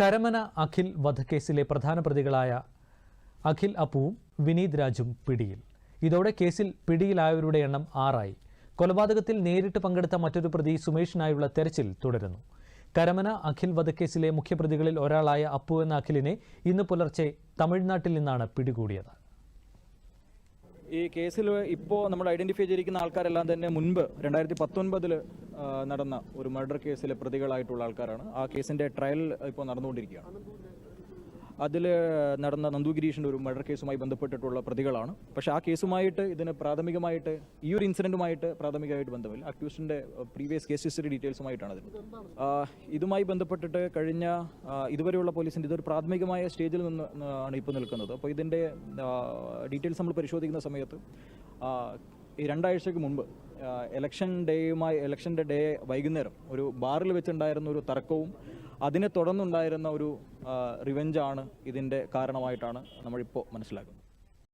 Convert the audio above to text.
കരമന അഖിൽ വധക്കേസിലെ പ്രധാന പ്രതികളായ അഖിൽ അപ്പുവും വിനീത് രാജും പിടിയിൽ. ഇതോടെ കേസിൽ പിടിയിലായവരുടെ എണ്ണം ആറായി. കൊലപാതകത്തിൽ നേരിട്ട് പങ്കെടുത്ത മറ്റൊരു പ്രതി സുമേഷിനായുള്ള തെരച്ചിൽ തുടരുന്നു. കരമന അഖിൽ വധക്കേസിലെ മുഖ്യപ്രതികളിൽ ഒരാളായ അപ്പു എന്ന അഖിലിനെ ഇന്ന് പുലർച്ചെ തമിഴ്നാട്ടിൽ നിന്നാണ് പിടികൂടിയത്. ഈ കേസിൽ ഇപ്പോൾ നമ്മൾ ഐഡന്റിഫൈ ചെയ്തിരിക്കുന്ന ആൾക്കാരെല്ലാം തന്നെ മുൻപ് രണ്ടായിരത്തി പത്തൊൻപതിൽ നടന്ന ഒരു മർഡർ കേസിലെ പ്രതികളായിട്ടുള്ള ആൾക്കാരാണ്. ആ കേസിന്റെ ട്രയൽ ഇപ്പോൾ നടന്നുകൊണ്ടിരിക്കുകയാണ്. അതിൽ നടന്ന നന്ദു ഗിരീഷിന്റെ ഒരു മർഡർ കേസുമായി ബന്ധപ്പെട്ടിട്ടുള്ള പ്രതികളാണ്. പക്ഷെ ആ കേസുമായിട്ട് ഇതിന് പ്രാഥമികമായിട്ട് ഈ ഒരു ഇൻസിഡന്റുമായിട്ട് പ്രാഥമികമായിട്ട് ബന്ധമില്ല. അക്യൂസിന്റെ പ്രീവിയസ് കേസ് ഹിസ്റ്ററി ഡീറ്റെയിൽസുമായിട്ടാണ് ആ, ഇതുമായി ബന്ധപ്പെട്ടിട്ട് കഴിഞ്ഞ ഇതുവരെയുള്ള പോലീസിന്റെ ഇതൊരു പ്രാഥമികമായ സ്റ്റേജിൽ നിന്ന് ആണ് ഇപ്പോൾ നിൽക്കുന്നത്. അപ്പോൾ ഇതിന്റെ ഡീറ്റെയിൽസ് നമ്മൾ പരിശോധിക്കുന്ന സമയത്ത് ഈ രണ്ടാഴ്ചയ്ക്ക് മുൻപ് ഇലക്ഷൻ ഡേയുമായി ഇലക്ഷന്റെ ഡേ വൈകുന്നേരം ഒരു ബാറിൽ വെച്ചുണ്ടായിരുന്ന ഒരു തർക്കവും അതിനെ തുടർന്നുണ്ടായിരുന്ന ഒരു റിവെഞ്ചാണ് ഇതിന്റെ കാരണമായിട്ടാണ് നമ്മളിപ്പോൾ മനസ്സിലാക്കുന്നത്.